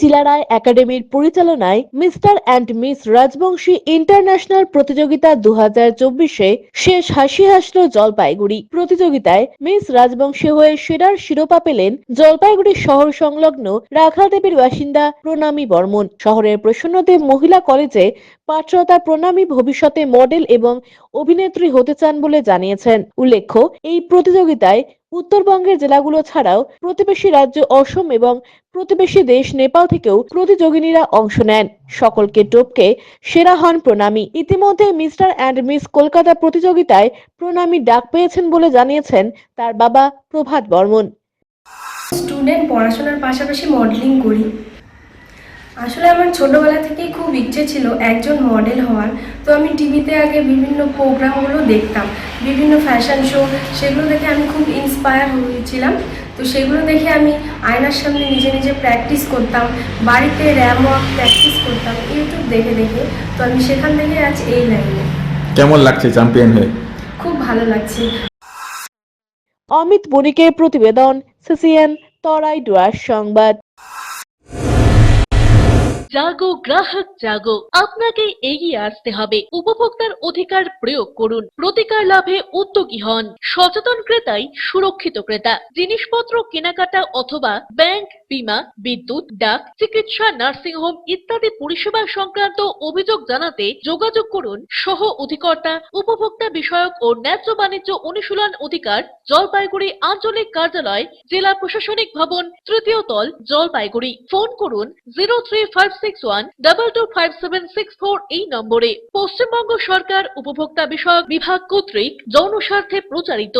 চিলারায় একাডেমির পরিচালনায় mister and miss Rajbanshi international প্রতিযোগিতা দু হাজার চব্বিশে শেষ হাসি হাসল জলপাইগুড়ি। প্রতিযোগিতায় মিস রাজবংশী হয়ে সেরার শিরোপা পেলেন জলপাইগুড়ি শহর সংলগ্ন রাখালদেবীর বাসিন্দা প্রণামী বর্মন। শহরের প্রসন্নদেব মহিলা কলেজে পাঠরতা প্রণামী ভবিষ্যতে মডেল এবং অভিনেত্রী হতে চান বলে জানিয়েছেন। উল্লেখ্য, এই প্রতিযোগিতায় উত্তরবঙ্গের জেলাগুলো ছাড়াও প্রতিবেশী রাজ্য অসম এবং প্রতিবেশী দেশ নেপাল থেকেও প্রতিযোগিনীরা অংশ নেন। সকলকে টপকে সেরা হন প্রণামী। ইতিমধ্যে মিস্টার অ্যান্ড মিস কলকাতা প্রতিযোগিতায় প্রণামী ডাক পেয়েছেন বলে জানিয়েছেন তার বাবা প্রভাত বর্মন। স্টুডেন্ট পড়াশোনার পাশাপাশি মডেলিং করি। আসলে আমার ছোটোবেলা থেকেই খুব ইচ্ছে ছিল একজন মডেল হওয়ার। তো আমি টিভিতে আগে বিভিন্ন প্রোগ্রামগুলো দেখতাম বিভিন্ন ফ্যাশন শো সেগুলো দেখে আমি খুব ইন্সপায়ার হয়েছিলাম। তো সেগুলো দেখে আমি আয়নার সামনে নিজে নিজে প্র্যাকটিস করতাম বাড়িতে র্যাম ওয়াক প্র্যাকটিস করতাম ইউটিউব দেখে দেখে। তো আমি সেখান থেকে আজ এই লাইনে কেমন লাগছে চ্যাম্পিয়ন হয়ে? খুব ভালো লাগছে। অমিত বণিকের প্রতিবেদন সিসিএন তরাই ডুয়ার সংবাদ। জাগো গ্রাহক, জাগো। আপনাকে এগিয়ে আসতে হবে। উপভোক্তার অধিকার প্রয়োগ করুন। প্রতিকার লাভে উদ্যোগী হন। সচেতন ক্রেতাই সুরক্ষিত ক্রেতা। জিনিসপত্র কেনাকাটা অথবা ব্যাংক, বীমা, বিদ্যুৎ, ডাক, চিকিৎসা নার্সিংহোম ইত্যাদি পরিষেবা সংক্রান্ত অভিযোগ জানাতে যোগাযোগ করুন সহ অধিকর্তা, উপভোক্তা বিষয়ক ও ন্যায্য বাণিজ্য অনুশীলন অধিকার, জলপাইগুড়ি আঞ্চলিক কার্যালয়, জেলা প্রশাসনিক ভবন, তৃতীয় তল, জলপাইগুড়ি। ফোন করুন zero three five six one double two five seven six four এই নম্বরে পশ্চিমবঙ্গ সরকার উপভোক্তা বিষয়ক বিভাগ কর্তৃক যৌন স্বার্থে প্রচারিত।